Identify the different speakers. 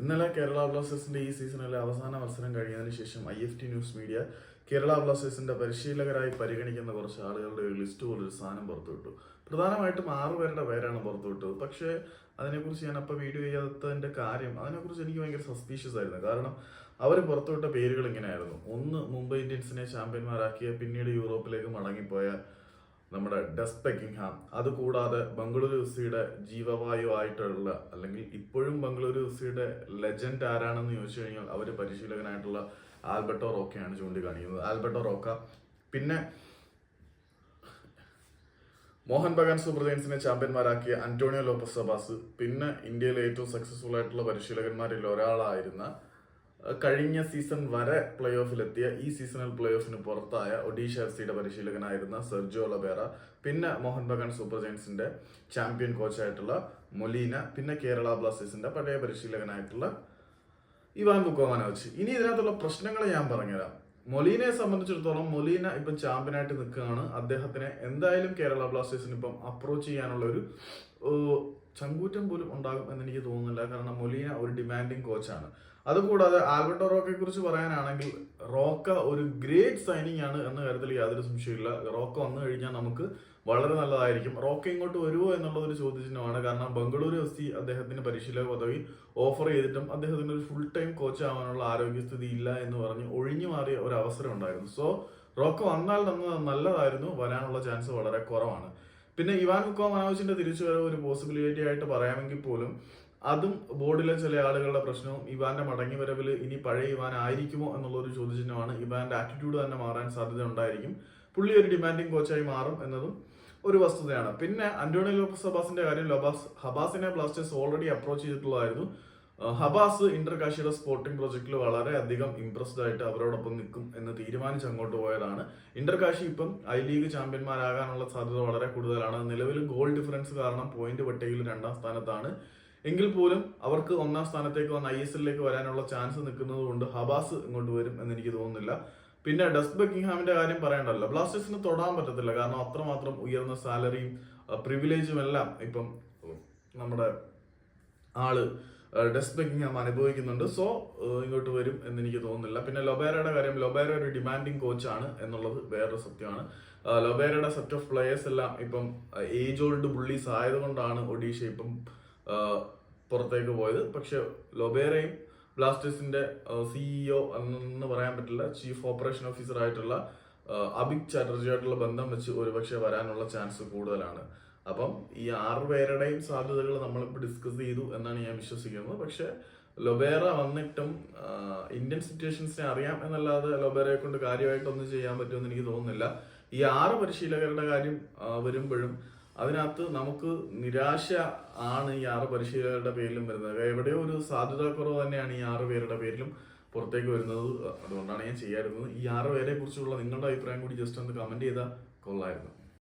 Speaker 1: ഇന്നലെ കേരള ബ്ലാസ്റ്റേഴ്സിന്റെ ഈ സീസണിലെ അവസാന മത്സരം കഴിഞ്ഞതിന് ശേഷം I F T news media Kerala ബ്ലാസ്റ്റേഴ്സിന്റെ പരിശീലകരായി പരിഗണിക്കുന്ന കുറച്ച് ആളുകളുടെ ഒരു ലിസ്റ്റ് പോലൊരു സാധനം പുറത്തുവിട്ടു പ്രധാനമായിട്ടും ആറു പേരുടെ പേരാണ് പുറത്തുവിട്ടത് പക്ഷേ അതിനെക്കുറിച്ച് ഞാൻ അപ്പോൾ വീഡിയോ ചെയ്യാത്തതിന്റെ കാര്യം അതിനെക്കുറിച്ച് എനിക്ക് ഭയങ്കര സസ്പീഷ്യസ് ആയിരുന്നു. കാരണം അവർ പുറത്തുവിട്ട പേരുകൾ ഇങ്ങനെയായിരുന്നു. ഒന്ന് മുംബൈ ഇന്ത്യൻസിനെ ചാമ്പ്യന്മാരാക്കിയ പിന്നീട് യൂറോപ്പിലേക്ക് മടങ്ങിപ്പോയ നമ്മുടെ ഡസ് പെക്കിംഗ്ഹാം അതുകൂടാതെ ബംഗളൂരു എഫ്സിയുടെ ജീവവായു ആയിട്ടുള്ള അല്ലെങ്കിൽ ഇപ്പോഴും ബംഗളൂരു എഫ്സിയുടെ ലെജൻഡ് ആരാണെന്ന് ചോദിച്ചു കഴിഞ്ഞാൽ അവർ പരിശീലകനായിട്ടുള്ള ആൽബർട്ടോ റോക്കയാണ് ചൂണ്ടിക്കാണിക്കുന്നത്. Alberto Roca. പിന്നെ മോഹൻ ബഗാൻ സൂപ്പർ ജയൻസിനെ ചാമ്പ്യന്മാരാക്കിയ അന്റോണിയോ ലോപ്പസ് സബാസ്. പിന്നെ ഇന്ത്യയിലെ ഏറ്റവും സക്സസ്ഫുൾ ആയിട്ടുള്ള പരിശീലകന്മാരിൽ ഒരാളായിരുന്ന കഴിഞ്ഞ സീസൺ വരെ പ്ലേ ഓഫിലെത്തിയ ഈ സീസണൽ പ്ലേ ഓഫിന് പുറത്തായ ഒഡീഷ എഫ് സിയുടെ പരിശീലകനായിരുന്ന സെർജോ ലബേറ പിന്നെ മോഹൻ ബഗാൻ സൂപ്പർ ജയൻസിന്റെ ചാമ്പ്യൻ കോച്ചായിട്ടുള്ള മൊലീന പിന്നെ കേരള ബ്ലാസ്റ്റേഴ്സിന്റെ പഴയ പരിശീലകനായിട്ടുള്ള ഇവാൻ ബുക്കോമാനോച്ച്. ഇനി ഇതിനകത്തുള്ള പ്രശ്നങ്ങൾ ഞാൻ പറഞ്ഞുതരാം. മൊലീനയെ സംബന്ധിച്ചിടത്തോളം മൊലീന ഇപ്പം ചാമ്പ്യനായിട്ട് നിൽക്കുകയാണ്. അദ്ദേഹത്തിനെ എന്തായാലും കേരള ബ്ലാസ്റ്റേഴ്സിന് ഇപ്പം അപ്രോച്ച് ചെയ്യാനുള്ള ഒരു ചങ്കൂറ്റം പോലും ഉണ്ടാകും എന്ന് എനിക്ക് തോന്നുന്നില്ല. കാരണം മൊലിയ ഒരു ഡിമാൻഡിങ് കോച്ചാണ് അതുകൂടാതെ ആൽബർട്ടോ റോക്കയെ കുറിച്ച് പറയാനാണെങ്കിൽ റോക്ക ഒരു ഗ്രേറ്റ് സൈനിങ് ആണ് എന്ന കാര്യത്തിൽ യാതൊരു സംശയമില്ല റോക്ക വന്നു കഴിഞ്ഞാൽ നമുക്ക് വളരെ നല്ലതായിരിക്കും. റോക്ക ഇങ്ങോട്ട് വരുമോ എന്നുള്ളത് ഒരു ചോദ്യചിഹ്നമാണ്. കാരണം ബംഗളൂരു എഫ് സി അദ്ദേഹത്തിന് പരിശീലക പദവി ഓഫർ ചെയ്തിട്ടും അദ്ദേഹത്തിന് ഒരു ഫുൾ ടൈം കോച്ച് ആവാനുള്ള ആരോഗ്യസ്ഥിതി ഇല്ല എന്ന് പറഞ്ഞ് ഒഴിഞ്ഞു മാറിയ ഒരു അവസരം ഉണ്ടായിരുന്നു. സോ റോക്ക വന്നാൽ നന്ന നല്ലതായിരുന്നു. വരാനുള്ള ചാൻസ് വളരെ കുറവാണ്. പിന്നെ ഇവാൻ മുക്കോ മനോജിന്റെ തിരിച്ചുവരവ് ഒരു പോസിബിലിറ്റി ആയിട്ട് പറയാമെങ്കിൽ പോലും അതും ബോർഡിലെ ചില ആളുകളുടെ പ്രശ്നവും ഇവാന്റെ മടങ്ങി വരവിൽ ഇനി പഴയ ഇവാൻ ആയിരിക്കുമോ എന്നുള്ള ഒരു ചോദ്യചിഹ്നമാണ് ഇവാന്റെ ആറ്റിറ്റ്യൂഡ് തന്നെ മാറാൻ സാധ്യത ഉണ്ടായിരിക്കും. പുള്ളി ഒരു ഡിമാൻഡിങ് കോച്ചായി മാറും എന്നതും ഒരു വസ്തുതയാണ്. പിന്നെ അന്റോണിയോ ലോപ്പസ് ഹബാസിന്റെ കാര്യം ലോബാസ് ഹബാസിനെ ബ്ലാസ്റ്റേഴ്സ് ഓൾറെഡി അപ്രോച്ച് ചെയ്തിട്ടുള്ളതായിരുന്നു. ഹബാസ് ഇന്റർ കാശിയുടെ സ്പോർട്ടിംഗ് വളരെ അധികം ഇംപ്രസ്ഡ് ആയിട്ട് അവരോടൊപ്പം നിൽക്കും എന്ന് തീരുമാനിച്ച് അങ്ങോട്ട് പോയതാണ്. ഇന്റർ കാശി ഇപ്പം ഐ ലീഗ് ചാമ്പ്യന്മാരാകാനുള്ള സാധ്യത വളരെ കൂടുതലാണ്. നിലവിൽ ഗോൾ ഡിഫറൻസ് കാരണം പോയിന്റ് പട്ടികയിൽ രണ്ടാം സ്ഥാനത്താണ്. എങ്കിൽ പോലും അവർക്ക് ഒന്നാം സ്ഥാനത്തേക്ക് വന്ന് ഐ എസ് എല്ലിലേക്ക് വരാനുള്ള ചാൻസ് നിൽക്കുന്നത് കൊണ്ട് ഹബാസ് ഇങ്ങോട്ട് വരും എന്ന് എനിക്ക് തോന്നുന്നില്ല. പിന്നെ ഡസ്റ്റ് ബക്കിംഗ്ഹാമിന്റെ കാര്യം പറയേണ്ടല്ലോ. ബ്ലാസ്റ്റേഴ്സിന് തൊടാൻ പറ്റത്തില്ല. കാരണം അത്രമാത്രം ഉയർന്ന സാലറിയും പ്രിവിലേജും എല്ലാം ഇപ്പം നമ്മുടെ ആൾ ഡസ്റ്റ് നമ്മൾ അനുഭവിക്കുന്നുണ്ട്. സോ ഇങ്ങോട്ട് വരും എന്ന് എനിക്ക് തോന്നുന്നില്ല. പിന്നെ ലൊബേരയുടെ കാര്യം ലൊബേര ഒരു ഡിമാൻഡിങ് കോച്ചാണ് എന്നുള്ളത് വേറൊരു സത്യമാണ്. ലൊബേരയുടെ സെറ്റ് ഓഫ് പ്ലേയേഴ്സ് എല്ലാം ഇപ്പം ഏജ് ഓൾഡ് ബുള്ളീസ് ആയതുകൊണ്ടാണ് ഒഡീഷ ഇപ്പം പുറത്തേക്ക് പോയത്. പക്ഷെ ലൊബേരയും ബ്ലാസ്റ്റേഴ്സിന്റെ സിഇഒ എന്ന് പറയാൻ പറ്റില്ല ചീഫ് ഓപ്പറേഷൻ ഓഫീസർ ആയിട്ടുള്ള അഭിക് ചാറ്റർജിയായിട്ടുള്ള ബന്ധം വെച്ച് ഒരുപക്ഷെ വരാനുള്ള ചാൻസ് കൂടുതലാണ്. അപ്പം ഈ ആറ് പേരുടെയും സാധ്യതകൾ നമ്മളിപ്പോൾ ഡിസ്കസ് ചെയ്തു എന്നാണ് ഞാൻ വിശ്വസിക്കുന്നത്. പക്ഷെ ലൊബേറ വന്നിട്ടും ഇന്ത്യൻ സിറ്റുവേഷൻസിനെ അറിയാം എന്നല്ലാതെ ലൊബേറയെ കൊണ്ട് കാര്യമായിട്ടൊന്നും ചെയ്യാൻ പറ്റുമെന്ന് എനിക്ക് തോന്നുന്നില്ല. ഈ ആറ് പരിശീലകരുടെ കാര്യം വരുമ്പോഴും അതിനകത്ത് നമുക്ക് നിരാശ ആണ് ഈ ആറ് പരിശീലകരുടെ പേരിലും വരുന്നത്. എവിടെയോ ഒരു സാധ്യത കുറവ് തന്നെയാണ് ഈ ആറ് പേരുടെ പേരിലും പുറത്തേക്ക് വരുന്നത്. അതുകൊണ്ടാണ് ഞാൻ ചെയ്യാറുന്നത്. ഈ ആറ് പേരെ കുറിച്ചുള്ള നിങ്ങളുടെ അഭിപ്രായം കൂടി ജസ്റ്റ് ഒന്ന് കമന്റ് ചെയ്താൽ കൊള്ളായിരുന്നു.